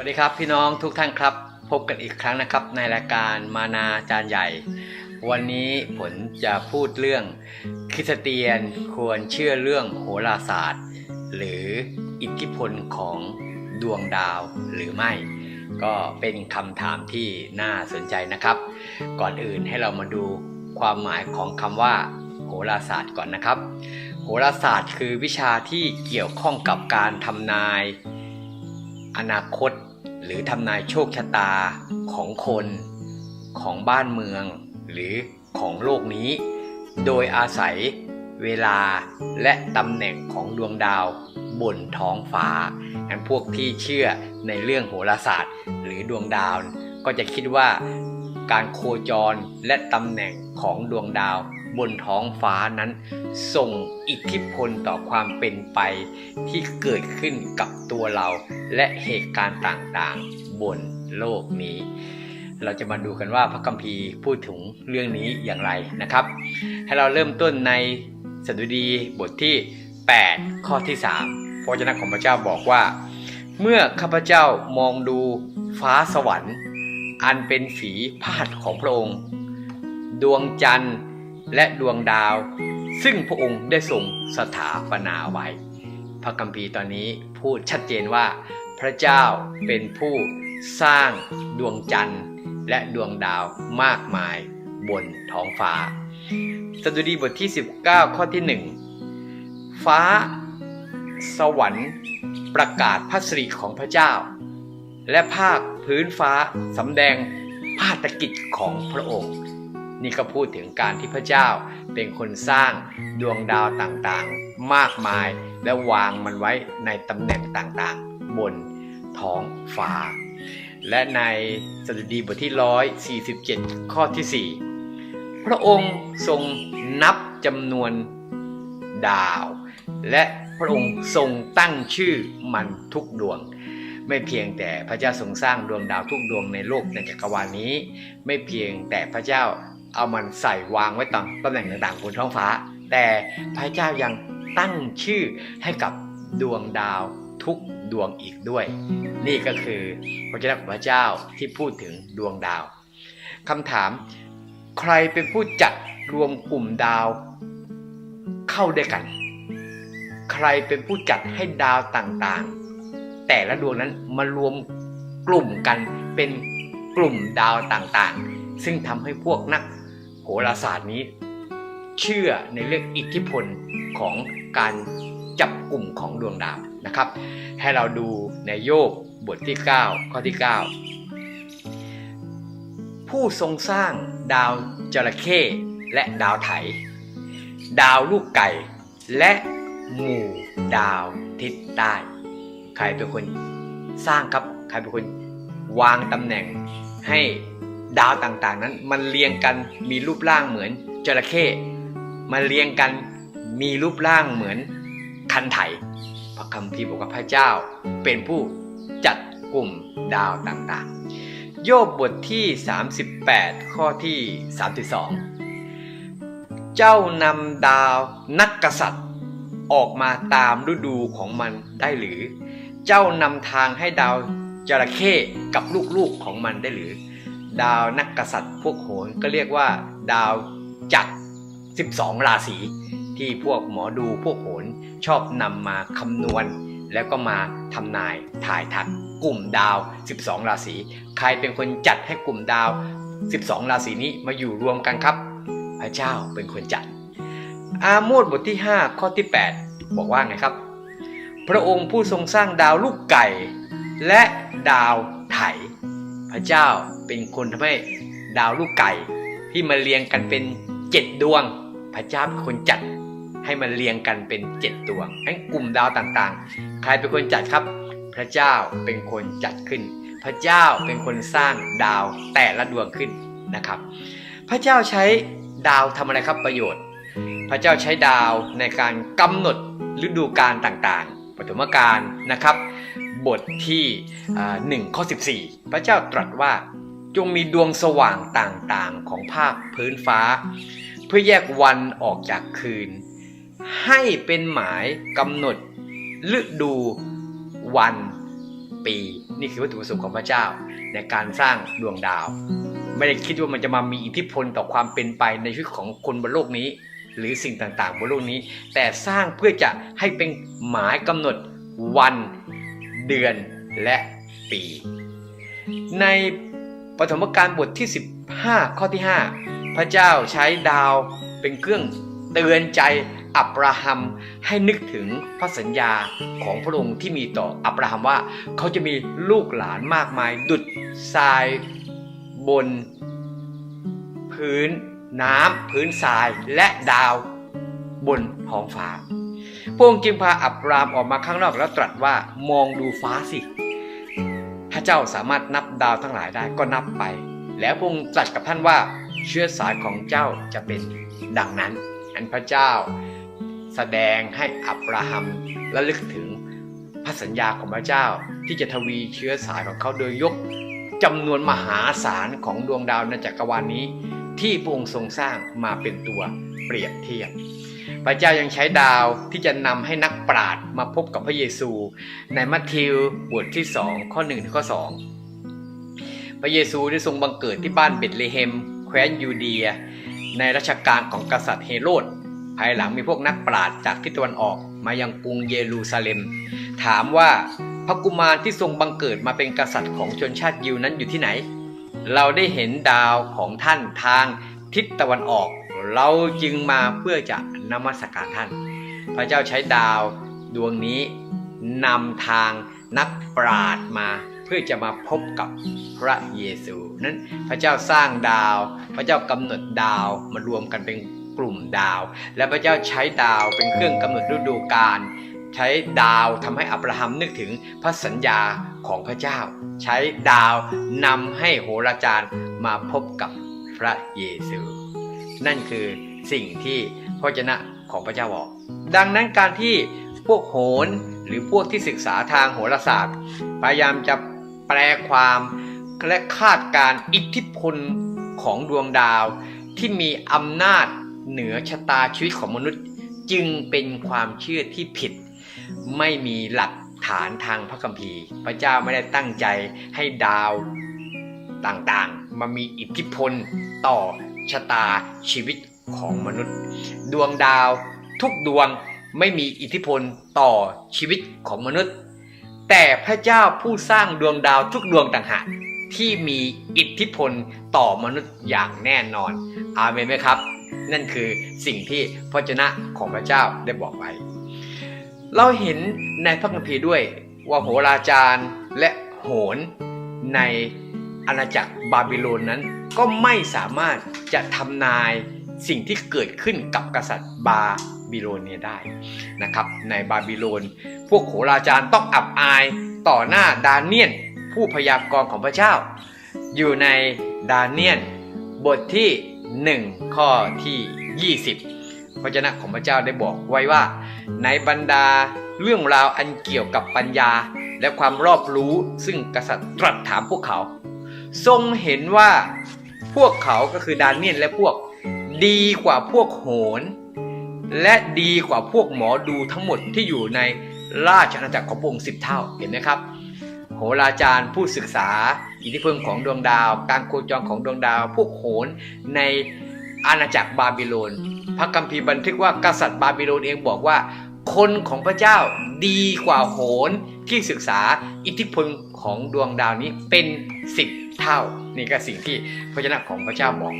วัสดีครับพี่น้องทุกท่านครับ พบกันอีกครั้งนะครับ ในรายการมานาจารย์ใหญ่ วันนี้ผมจะพูดเรื่องคริสเตียนควรเชื่อเรื่องโหราศาสตร์ หรืออิทธิพลของดวงดาวหรือไม่ ก็เป็นคำถามที่น่าสนใจนะครับ ก่อนอื่นให้เรามาดูความหมายของคำว่า โหราศาสตร์ก่อนนะครับ โหราศาสตร์คือวิชาที่เกี่ยวข้องกับการทำนาย อนาคต หรือทำนายโชคชะตาของคน ของบ้านเมือง หรือของโลกนี้ โดยอาศัยเวลาและตำแหน่งของดวงดาวบนท้องฟ้าอันพวกที่เชื่อในเรื่องโหราศาสตร์ หรือดวงดาว ก็จะคิดว่าการโคจรและตำแหน่งของดวงดาว บนท้องฟ้านั้น ส่งอิทธิพลต่อความเป็นไปที่เกิดขึ้นกับตัวเราและเหตุการณ์ต่างๆ บนโลกนี้ เราจะมาดูกันว่าพระคัมภีร์พูดถึงเรื่องนี้อย่างไรนะครับ ให้เราเริ่มต้นในสดุดีบทที่ 8 ข้อที่ 3 พระเจ้าของพระเจ้าบอกว่า เมื่อข้าพเจ้ามองดูฟ้าสวรรค์ อันเป็นฝีพาดของพระองค์ ดวงจันทร์ และดวงดาว ซึ่งพระองค์ได้ทรงสถาปนาไว้ พระคัมภีร์ตอนนี้พูดชัดเจนว่า พระเจ้าเป็นผู้สร้างดวงจันทร์ และดวงดาวมากมายบนท้องฟ้า สดุดีบทที่ 19 ข้อที่ 1 ฟ้าสวรรค์ประกาศพระสิริของพระเจ้า และภาคพื้นฟ้าสำแดงภาตกิจของพระองค์ นี่ก็พูดถึงการที่พระเจ้าเป็นคนสร้างดวงดาวต่างๆ มากมาย และวางมันไว้ในตำแหน่งต่างๆ บนท้องฟ้า และในสดุดีบทที่ 147 ข้อที่ 4 พระองค์ทรงนับจำนวนดาว และพระองค์ทรงตั้งชื่อมันทุกดวงไม่เพียงแต่พระเจ้าทรงสร้างดวงดาวทุกดวงในโลกในจักรวาลนี้ ไม่เพียงแต่พระเจ้า เอามันใส่วางไว้ตามตำแหน่งต่างๆบนท้องฟ้า แต่พระเจ้ายังตั้งชื่อให้กับดวงดาวทุกดวงอีกด้วย นี่ก็คือพระเจ้าของพระเจ้าที่พูดถึงดวงดาวคำถามใครเป็นผู้จัดรวมกลุ่มดาวเข้าด้วยกัน ใครเป็นผู้จัดให้ดาวต่างๆ แต่ละดวงนั้นมารวมกลุ่มกันเป็นกลุ่มดาวต่างๆ ซึ่งทำให้พวกนัก โหราศาสตร์นี้ เชื่อในเรื่องอิทธิพลของการจับกลุ่มของดวงดาวนะครับ ให้เราดูในโยบบทที่ 9 ข้อที่ 9 ผู้ทรงสร้างดาวจระเข้และดาวไถ ดาวลูกไก่ และหมู่ดาวทิศใต้ใครเป็นคนสร้างครับ ใครเป็นคนวางตำแหน่งให้ ดาวต่างๆนั้น มันเรียงกันมีรูปร่างเหมือนจระเข้มันเรียงกันมีรูปร่างเหมือนคันไถพระคัมภีร์บอกว่าพระเจ้า เป็นผู้จัดกลุ่มดาวต่างๆ โยบบทที่ 38 ข้อที่ 32 เจ้านำดาวนักกษัตริย์ออกมาตามฤดูของมันได้หรือ เจ้านำทางให้ดาวจระเข้กับลูกๆของมันได้หรือ ดาวนักกษัตริย์พวกโหนก็เรียกว่า ดาวจักร12 ราศีที่พวกหมอดูพวกโหนชอบนำมาคำนวณ แล้วก็มาทำนายถ่ายทักกลุ่มดาว 12 ราศีใครเป็นคนจัดให้กลุ่มดาว 12 ราศีนี้มาอยู่รวมกันครับ พระเจ้าเป็นคนจัด อาโมดบทที่ 5 ข้อที่ 8 บอกว่าไงครับ พระองค์ผู้ทรงสร้างดาวลูกไก่ และดาวไถ พระเจ้า เป็นคนทำให้ดาวลูกไก่ ที่มาเรียงกันเป็นเจ็ดดวง พระเจ้าเป็นคนจัดให้มันเรียงกันเป็นเจ็ดดวงให้กลุ่มดาวต่างๆ ใครเป็นคนจัดครับ พระเจ้าเป็นคนจัดขึ้น พระเจ้าเป็นคนสร้างดาวแต่ละดวงขึ้นนะครับ พระเจ้าใช้ดาวทำอะไรครับประโยชน์ พระเจ้าใช้ดาวในการกำหนดฤดูกาลต่างๆ ปฐมกาลนะครับ บทที่หนึ่งข้อ14 พระเจ้าตรัสว่า จงมีดวงสว่างต่างๆของภาคพื้นฟ้า เพื่อแยกวันออกจากคืน ให้เป็นหมายกำหนดฤดูวันปี นี่คือวัตถุประสงค์ของพระเจ้า ในการสร้างดวงดาว ไม่ได้คิดว่ามันจะมามีอิทธิพลต่อความเป็นไปในชีวิตของคนบนโลกนี้ หรือสิ่งต่างๆบนโลกนี้ แต่สร้างเพื่อจะให้เป็นหมายกำหนดวัน เดือนและปี ใน ปฐมกาลบทที่ 15 ข้อที่ 5 พระเจ้าใช้ดาวเป็นเครื่องเตือนใจอับราฮัมให้นึกถึงพระสัญญาของพระองค์ที่มีต่ออับราฮัมว่า เขาจะมีลูกหลานมากมายดุดทรายบน พื้นน้ำพื้นทรายและดาวบนท้องฟ้าพระองค์จึงพาอับรามออกมาข้างนอกแล้วตรัสว่ามองดูฟ้าสิาเจ้าสามารถนับดาวทั้งหลายได้ก็นับไป แล้วพระองค์ตรัสกับท่านว่าเชื้อสายของเจ้าจะเป็นดังนั้น อันพระเจ้าแสดงให้อับราฮัมระลึกถึงพระสัญญาของพระเจ้าที่จะทวีเชื้อสายของเขาโดยยกจำนวนมหาศาลของดวงดาวในจักรวาลนี้ ที่พระองค์ทรงสร้างมาเป็นตัวเปรียบเทียบ พระเจ้ายังใช้ดาวที่จะนำให้นักปราชญ์มาพบกับพระเยซู ในมัทธิวบทที่ 2 ข้อ1ถึงข้อ 2 พระเยซูได้ทรงบังเกิดที่บ้านเบธเลเฮม แคว้นยูเดีย ในรัชกาลของกษัตริย์เฮโรดภายหลังมีพวกนักปราชญ์จากทิศตะวันออกมายังกรุงเยรูซาเล็ม ถามว่าพระกุมารที่ทรงบังเกิดมาเป็นกษัตริย์ของชนชาติยิวนั้นอยู่ที่ไหน เราได้เห็นดาวของท่านทางทิศตะวันออก เราจึงมาเพื่อจะนมัสการท่าน พระเจ้าใช้ดาวดวงนี้นำทางนักปราชญ์มาเพื่อจะมาพบกับพระเยซูนั้นพระเจ้าสร้างดาว พระเจ้ากำหนดดาวมารวมกันเป็นกลุ่มดาว และพระเจ้าใช้ดาวเป็นเครื่องกำหนดฤดูกาลใช้ดาวทำให้อับราฮัมนึกถึงพระสัญญาของพระเจ้า ใช้ดาวนำให้โหราจารย์มาพบกับพระเยซู นั่นคือสิ่งที่พระเจนะของพระเจ้าบอก ดังนั้นการที่พวกโหรหรือพวกที่ศึกษาทางโหราศาสตร์ พยายามจะแปลความและคาดการอิทธิพลของดวงดาว ที่มีอำนาจเหนือชะตาชีวิตของมนุษย์ จึงเป็นความเชื่อที่ผิด ไม่มีหลักฐานทางพระคัมภีร์ พระเจ้าไม่ได้ตั้งใจให้ดาวต่างๆ มามีอิทธิพลต่อ ชะตาชีวิตของมนุษย์ ดวงดาวทุกดวงไม่มีอิทธิพลต่อชีวิตของมนุษย์ แต่พระเจ้าผู้สร้างดวงดาวทุกดวงต่างหากที่มีอิทธิพลต่อมนุษย์อย่างแน่นอน อาเมนไหมครับ นั่นคือสิ่งที่พระเจนะของพระเจ้าได้บอกไว้ เราเห็นในพระคัมภีร์ด้วยว่าโหราจารย์และโหรใน อาณาจักรบาบิโลนนั้น ก็ไม่สามารถจะทำนายสิ่งที่เกิดขึ้นกับกษัตริย์บาบิโลนเนี่ยได้นะครับ ในบาบิโลน พวกโหราจารย์ต้องอับอายต่อหน้าดาเนียน ผู้พยากรณ์ของพระเจ้า อยู่ในดาเนียนบทที่ 1 ข้อที่ 20 พระเจ้าของพระเจ้าได้บอกไว้ว่า ในบรรดาเรื่องราวอันเกี่ยวกับปัญญาและความรอบรู้ซึ่งกษัตริย์ตรัสถามพวกเขา ทรงเห็นว่าพวกเขาก็คือดาเนียนและพวกดีกว่าพวกโหรและดีกว่าพวกหมอดูทั้งหมดที่อยู่ในราชอาณาจักรของพระองค์สิบเท่าเห็นไหมครับ โหราจารย์ผู้ศึกษา อิทธิพลของดวงดาว การโคจรของดวงดาว พวกโหรในอาณาจักรบาบิโลน พระคัมภีร์บันทึกว่ากษัตริย์บาบิโลนเองบอกว่า คนของพระเจ้าดีกว่าโหรที่ศึกษาอิทธิพลของดวงดาวนี้เป็นสิบเท่า นี่ก็สิ่งที่พระเจ้าของพระเจ้าบอก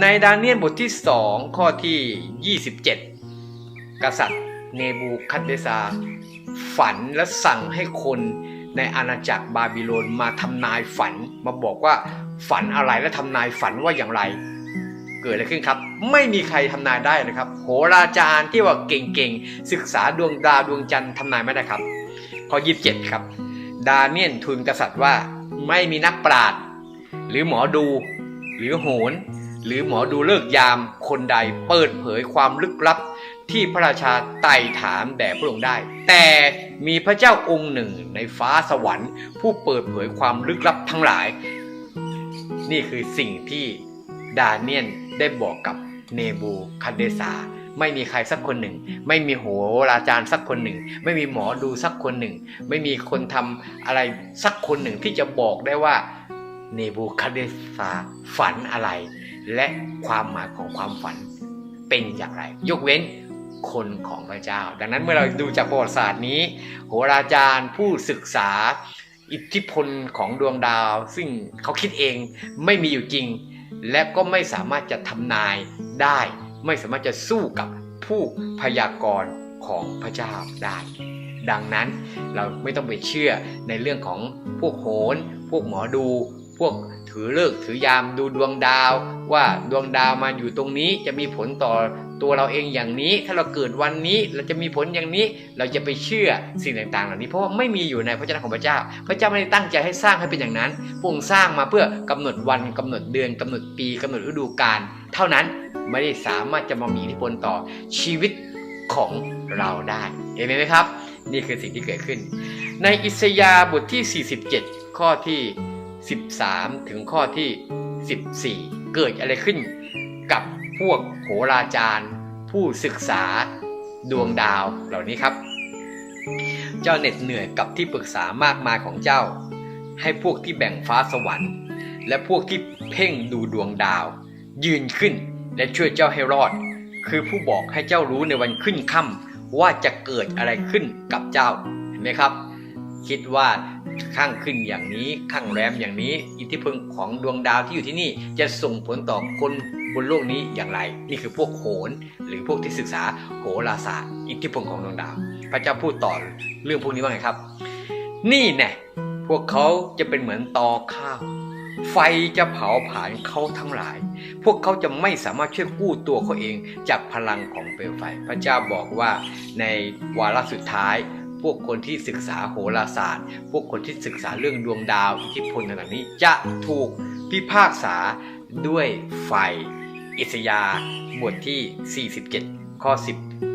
ในดาเนียลบทที่ 2 ข้อที่ 27 กษัตริย์เนบูคัดเนซา ฝันและสั่งให้คนในอาณาจักรบาบิโลนมาทำนายฝันมาบอกว่าฝันอะไรและทำนายฝันว่าอย่างไร เกิดอะไรขึ้นครับ ไม่มีใครทำนายได้นะครับ โหราจารย์ที่ว่าเก่งๆ ศึกษาดวงดาวดวงจันทร์ทำนายไม่ได้ครับ ข้อ 27 ครับ ดาเนียนทูลกษัตริย์ว่าไม่มีนักปราชญ์หรือหมอดู หรือโหรหรือหมอดูเลิกยามคนใดเปิดเผยความลึกลับที่พระราชาไต่ถามแด่พระองค์ได้ แต่มีพระเจ้าองค์หนึ่งในฟ้าสวรรค์ ผู้เปิดเผยความลึกลับทั้งหลาย นี่คือสิ่งที่ดาเนียน ได้บอกกับเนบูคัดเดซาไม่มีใครสักคนหนึ่ง ไม่มีโหราจารย์สักคนหนึ่ง ไม่มีหมอดูสักคนหนึ่ง ไม่มีคนทำอะไรสักคนหนึ่งที่จะบอกได้ว่าเนบูคัดเนสซาร์ฝันอะไร และความหมายของความฝันเป็นอย่างไร ยกเว้นคนของพระเจ้า ดังนั้นเมื่อเราดูจากประวัติศาสตร์นี้ โหราจารย์ผู้ศึกษาอิทธิพลของดวงดาว ซึ่งเขาคิดเองไม่มีอยู่จริง และก็ไม่สามารถจะทำนายได้ ไม่สามารถจะสู้กับผู้พยากรณ์ของพระเจ้าได้ ดังนั้นเราไม่ต้องไปเชื่อในเรื่องของพวกโหน พวกหมอดู พวกถือเลิกถือยามดูดวงดาว ว่าดวงดาวมาอยู่ตรงนี้จะมีผลต่อตัวเราเองอย่างนี้ ถ้าเราเกิดวันนี้เราจะมีผลอย่างนี้ เราจะไปเชื่อสิ่งต่างๆ เหล่านี้เพราะว่าไม่มีอยู่ในพระเจ้าของพระเจ้า พระเจ้าไม่ได้ตั้งใจให้สร้างให้เป็นอย่างนั้นพระองค์สร้างมาเพื่อกำหนดวันกำหนดเดือนกำหนดปีกำหนดฤดูกาลเท่านั้นไม่ได้สามารถจะมามีอิทธิพลต่อชีวิตของเราได้เห็นไหมครับ นี่คือสิ่งที่เกิดขึ้น ในอิสยาห์บทที่ 47 ข้อที่ 13 ถึงข้อที่ 14 เกิดอะไรขึ้นกับพวกโหราจารย์ ผู้ศึกษาดวงดาวเหล่านี้ครับ เจ้าเหน็ดเหนื่อยกับที่ปรึกษามากมายของเจ้า ให้พวกที่แบ่งฟ้าสวรรค์ และพวกที่เพ่งดูดวงดาว ยืนขึ้นและช่วยเจ้าให้รอด คือผู้บอกให้เจ้ารู้ในวันขึ้นค่ำว่าจะเกิดอะไรขึ้นกับเจ้าเห็นไหมครับ คิดว่า ข้างขึ้นอย่างนี้ข้างแรมอย่างนี้ อิทธิพลของดวงดาวที่อยู่ที่นี่จะส่งผลต่อคนบนโลกนี้อย่างไร นี่คือพวกโหนหรือพวกที่ศึกษาโหราศาสตร์ อิทธิพลของดวงดาว พระเจ้าพูดต่อเรื่องพวกนี้ว่าไงครับ นี่แน่พวกเขาจะเป็นเหมือนตอข้าวไฟจะเผาผลาญเขาทั้งหลาย พวกเขาจะไม่สามารถช่วยกู้ตัวเขาเองจากพลังของเปลวไฟ พระเจ้าบอกว่าในวาระสุดท้าย พวกคนที่ศึกษาโหราศาสตร์ พวกคนที่ศึกษาเรื่องดวงดาวอิทธิพลต่างๆนี้ จะถูกพิพากษาด้วยไฟอิสยาบทที่ 47 ข้อ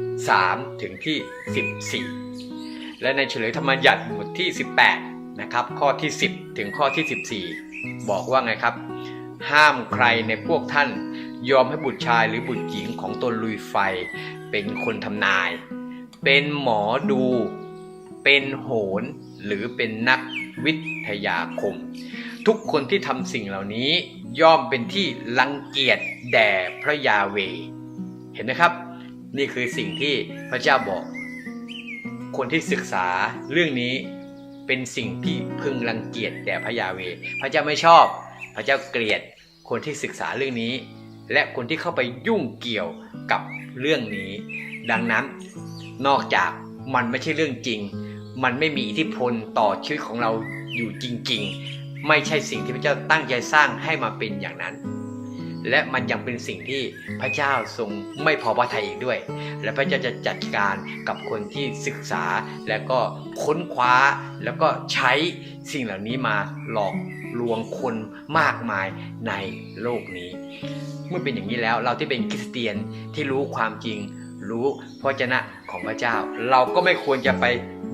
13 ถึงที่ 14 และในเฉลยธรรมยัติบทที่ 18 นะครับ ข้อที่ 10 ถึงข้อที่ 14 บอกว่าไงครับ ห้ามใครในพวกท่านยอมให้บุตรชายหรือบุตรหญิงของตนลุยไฟเป็นคนทำนาย เป็นหมอดู เป็นโหนหรือเป็นนักวิทยาคม ทุกคนที่ทำสิ่งเหล่านี้ย่อมเป็นที่รังเกียจแด่พระยาเว เห็นไหมครับ นี่คือสิ่งที่พระเจ้าบอก คนที่ศึกษาเรื่องนี้เป็นสิ่งที่พึงรังเกียจแด่พระยาเว พระเจ้าไม่ชอบ พระเจ้าเกลียดคนที่ศึกษาเรื่องนี้ และคนที่เข้าไปยุ่งเกี่ยวกับเรื่องนี้ ดังนั้นนอกจากมันไม่ใช่เรื่องจริง มันไม่มีอิทธิพลต่อชีวิตของเราอยู่จริงๆ ไม่ใช่สิ่งที่พระเจ้าตั้งใจสร้างให้มาเป็นอย่างนั้น และมันยังเป็นสิ่งที่พระเจ้าทรงไม่พอพระทัยอีกด้วย และพระเจ้าจะจัดการกับคนที่ศึกษาและก็ค้นคว้าแล้วก็ใช้สิ่งเหล่านี้มาหลอกลวงคนมากมายในโลกนี้ เมื่อเป็นอย่างนี้แล้วเราที่เป็นคริสเตียนที่รู้ความจริง รู้พระเจนะของพระเจ้า เราก็ไม่ควรจะไป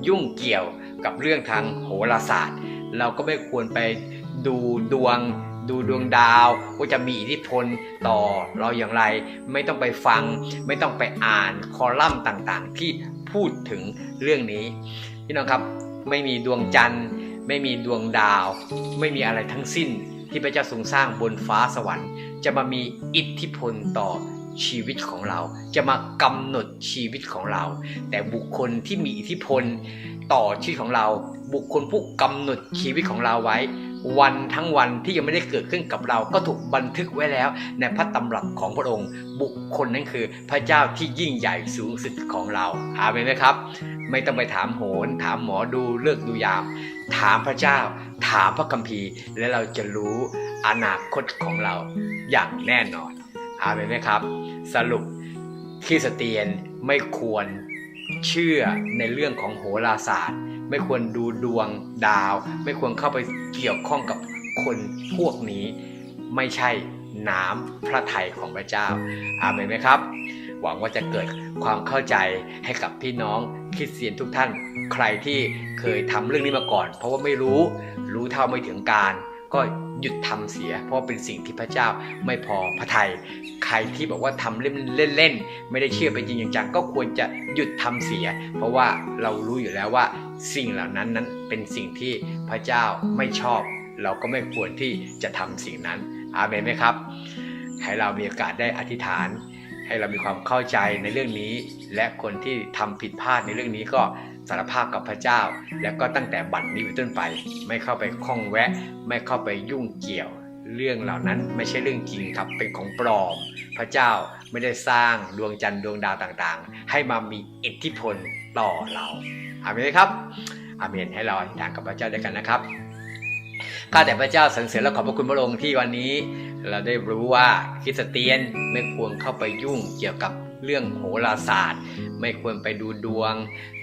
ยุ่งเกี่ยวกับเรื่องทางโหราศาสตร์ เราก็ไม่ควรไปดูดวงดูดวงดาวว่าจะมีอิทธิพลต่อเราอย่างไร ไม่ต้องไปฟัง ไม่ต้องไปอ่านคอลัมน์ต่างๆ ที่พูดถึงเรื่องนี้พี่น้องครับไม่มีดวงจันทร์ ไม่มีดวงดาว ไม่มีอะไรทั้งสิ้นที่พระเจ้าทรงสร้างบนฟ้าสวรรค์ จะมามีอิทธิพลต่อ ชีวิตของเรา จะมากำหนดชีวิตของเรา แต่บุคคลที่มีอิทธิพลต่อชีวิตของเรา บุคคลผู้กำหนดชีวิตของเราไว้ วันทั้งวันที่ยังไม่ได้เกิดขึ้นกับเรา ก็ถูกบันทึกไว้แล้ว ในพระตำรับของพระองค์ บุคคลนั้นคือพระเจ้าที่ยิ่งใหญ่สูงสุดของเราอาเมนไหมครับ ไม่ต้องไปถามโหนถามหมอดูเลิกดูยาม ถามพระเจ้า ถามพระคัมภีร์ และเราจะรู้อนาคตของเราอย่างแน่นอน อาเมนไหมครับ สรุปคริสเตียนไม่ควรเชื่อในเรื่องของโหราศาสตร์ ไม่ควรดูดวงดาว ไม่ควรเข้าไปเกี่ยวข้องกับคนพวกนี้ ไม่ใช่น้ำพระทัยของพระเจ้า อาเมนไหมครับ หวังว่าจะเกิดความเข้าใจให้กับพี่น้องคริสเตียนทุกท่าน ใครที่เคยทำเรื่องนี้มาก่อน เพราะว่าไม่รู้รู้เท่าไม่ถึงการ ก็หยุดทำเสีย เพราะเป็นสิ่งที่พระเจ้าไม่พอพระทัยใครที่บอกว่าทำเล่นเล่นๆไม่ได้เชื่อเป็นจริงจังก็ควรจะหยุดทำเสีย เพราะว่าเรารู้อยู่แล้วว่าสิ่งเหล่านั้นนั้นเป็นสิ่งที่พระเจ้าไม่ชอบ เราก็ไม่ควรที่จะทำสิ่งนั้นอาเมนไหมครับ ให้เรามีโอกาสได้อธิษฐาน ให้เรามีความเข้าใจในเรื่องนี้ และคนที่ทำผิดพลาดในเรื่องนี้ก็ สารภาพกับพระเจ้า แล้วก็ตั้งแต่บัดนี้เป็นต้นไป ไม่เข้าไปข้องแวะ ไม่เข้าไปยุ่งเกี่ยว เรื่องเหล่านั้นไม่ใช่เรื่องจริงครับเป็นของปลอม พระเจ้าไม่ได้สร้างดวงจันทร์ดวงดาวต่างๆ ให้มามีอิทธิพลต่อเราอาเมนไหมครับอาเมนให้เราอธิษฐานกับพระเจ้าด้วยกันนะครับข้าแต่พระเจ้าสรรเสริญและขอบพระคุณพระองค์ที่วันนี้ เราได้รู้ว่าคริสเตียนไม่ควรเข้าไปยุ่งเกี่ยวกับ เรื่องโหราศาสตร์ ไม่ควรไปดูดวง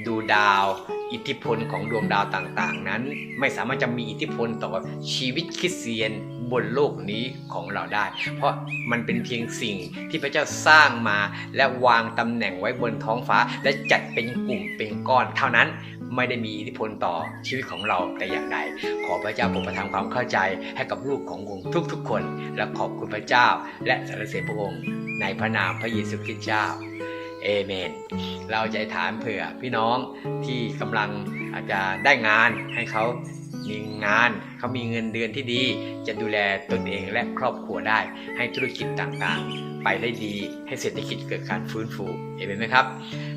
ดูดาว อิทธิพลของดวงดาวต่างๆ นั้น ไม่สามารถจะมีอิทธิพลต่อชีวิตคริสเตียนบนโลกนี้ของเราได้ เพราะมันเป็นเพียงสิ่งที่พระเจ้าสร้างมาและวางตำแหน่งไว้บนท้องฟ้า และจัดเป็นกลุ่มเป็นก้อนเท่านั้น ไม่ได้มีอิทธิพลต่อชีวิตของเราแต่อย่างใดขอพระเจ้าโปรดประทานความเข้าใจให้กับลูกขององค์ทุกๆคน และขอบคุณพระเจ้า และสรรเสริญพระองค์ ในพระนามพระเยซูคริสต์เจ้าเอเมน เราจะอธิษฐานเผื่อพี่น้องที่กำลังอาจจะได้งานให้เขามีงานเขามีเงินเดือนที่ดี จะดูแลตนเองและครอบครัวได้ให้ธุรกิจต่างๆ ไปได้ดี ให้เศรษฐกิจเกิดการฟื้นฟูเอเมนไหมครับ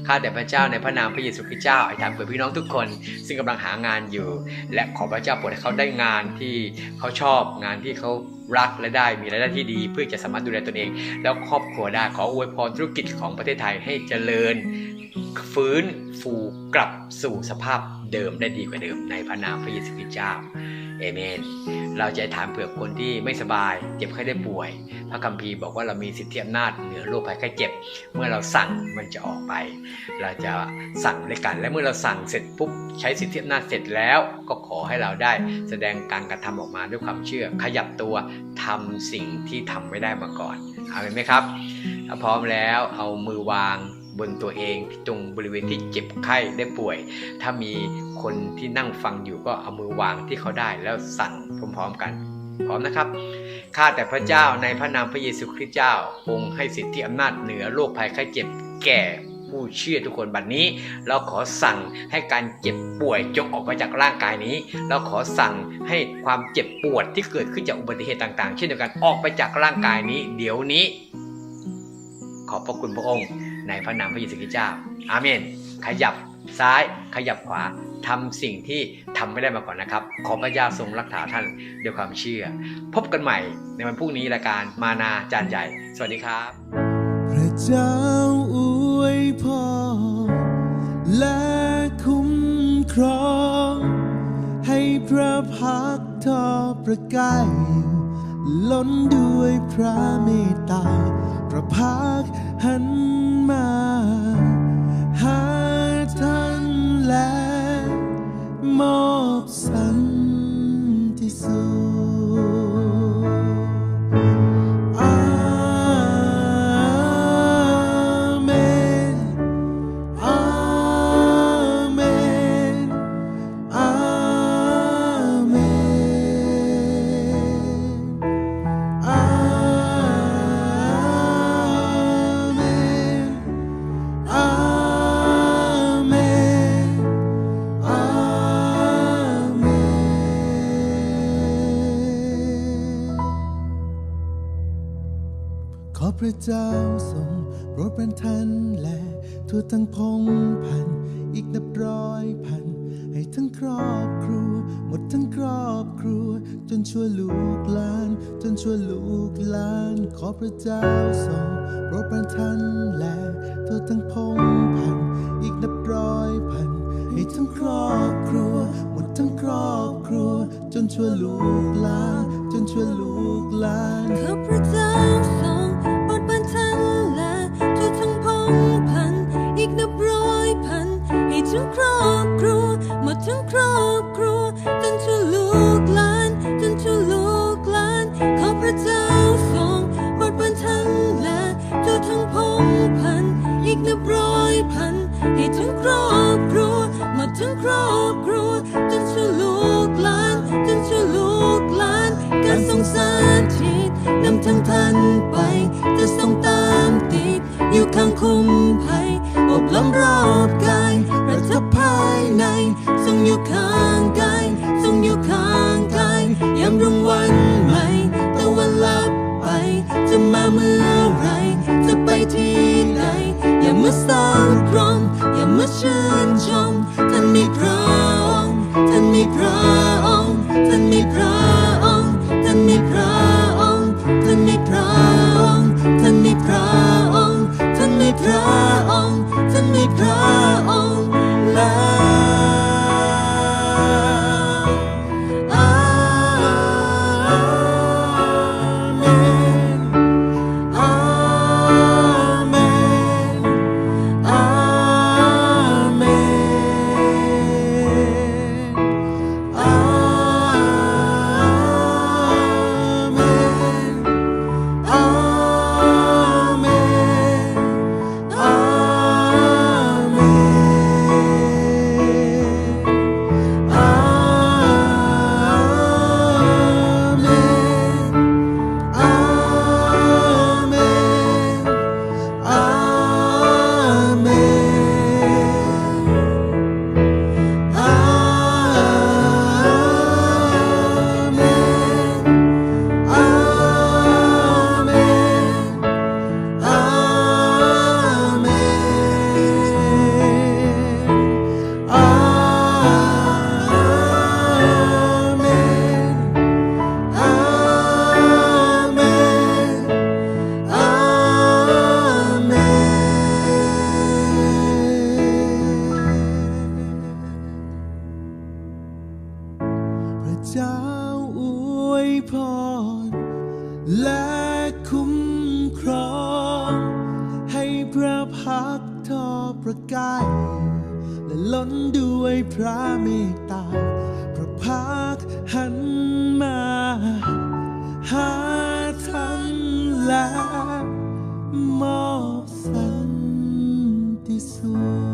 ข้าแต่พระเจ้าในพระนามพระเยซูคริสต์เจ้าไอธิษฐานเผื่อพี่น้องทุกคน ซึ่งกำลังหางานอยู่ และขอพระเจ้าโปรดให้เขาได้งานที่เขาชอบงานที่เขารักและได้มีรายได้ที่ดี เพื่อจะสามารถดูแลตนเอง แล้วครอบครัวได้ขออวยพรธุรกิจของประเทศไทยให้เจริญ ฟื้นฟูกลับสู่สภาพเดิมได้ดีกว่าเดิมในพระนามพระเยซูคริสต์เจ้า เอเมน เราจะถามเผื่อคนที่ไม่สบายเจ็บไข้ได้ป่วย พระคัมภีร์บอกว่าเรามีสิทธิอำนาจเหนือโรคภัยไข้เจ็บ เมื่อเราสั่งมันจะออกไป เราจะสั่งด้วยกัน และเมื่อเราสั่งเสร็จปุ๊บใช้สิทธิอำนาจเสร็จแล้วก็ขอให้เราได้แสดงการกระทำออกมาด้วยความเชื่อ ขยับตัวทำสิ่งที่ทำไม่ได้มาก่อนเอาไหมครับถ้าพร้อมแล้วเอามือวาง บนตัวเองตรงบริเวณที่เจ็บไข้ได้ป่วย ถ้ามีคนที่นั่งฟังอยู่ก็เอามือวางที่เขาได้แล้วสั่งพร้อมๆกัน พร้อมนะครับข้าแต่พระเจ้าในพระนามพระเยซูคริสต์เจ้าองค์ให้สิทธิอำนาจเหนือโรคภัยไข้เจ็บแก่ผู้เชื่อทุกคนบัดนนี้ เราขอสั่งให้การเจ็บป่วยจงออกไปจากร่างกายนี้ เราขอสั่งให้ความเจ็บปวดที่เกิดขึ้นจากอุบัติเหตุต่าง ๆ เช่นเดียวกันออกไปจากร่างกายนี้ เดี๋ยวนี้ ขอบพระคุณพระองค์ ในพระนามพระเยซูคริสต์เจ้า อาเมน ขยับซ้ายขยับขวาทำสิ่งที่ทำไม่ได้มาก่อนนะครับ ขอพระเจ้าทรงรักษาท่านด้วยความเชื่อ พบกันใหม่ในวันพรุ่งนี้รายการมานาจานใหญ่ สวัสดีครับ พระเจ้าอวยพรและคุ้มครอง ให้พระพักทอประกายล้นด้วยพระเมตตา พระพักหัน มา หาท่านและมอบสัน พัน อีกนับร้อยพัน ให้ทั้งครอบครัว หมดทั้งครอบครัว จนชั่วลูกหลาน จนชั่วลูกหลาน ขอพระเจ้าทรงโปรดป็นท่านและทั่วทั้งพงพัน อีกนับร้อยพัน ให้ทั้งครอบครัว หมดทั้งครอบครัว จนชั่วลูกหลาน จนชั่วลูกหลานข้าพระเจ้าทรง ให้ทั้งครอบครัว หมดทั้งครอบครัวจนชั่วลูกหลานจนชั่วลูกหลานข้าพระเจ้าทรงโปรดบันทันและทั่วทั้งพงพัน อีกนับร้อยพัน ให้ทั้งครอบครัว หมดทั้งครอบครัวจนชั่วลูกหลานจนชั่วลูกหลานการทรงสั่งทันไป จะส่งตามติดอยู่ข้างคุ้มภัยอบล้อมรอบ กับภายในทรงอยู่ข้างกายทรงอยู่ข้างกายยามรุ่งวันใหม่ตะวันลับไป จะมาเมื่อไร จะไปที่ไหนอย่ามาเศร้ากรมอย่ามาชื่นชมท่านมีพระองค์ท่านมีพระองค์ท่านมีพระองค์ท่านมีพระ พระเจ้าอวยพร และคุ้มครอง ให้พระพักทอประกายและล้นด้วยพระเมตตา พระพักหันมา หาท่านและมอบสันติสุข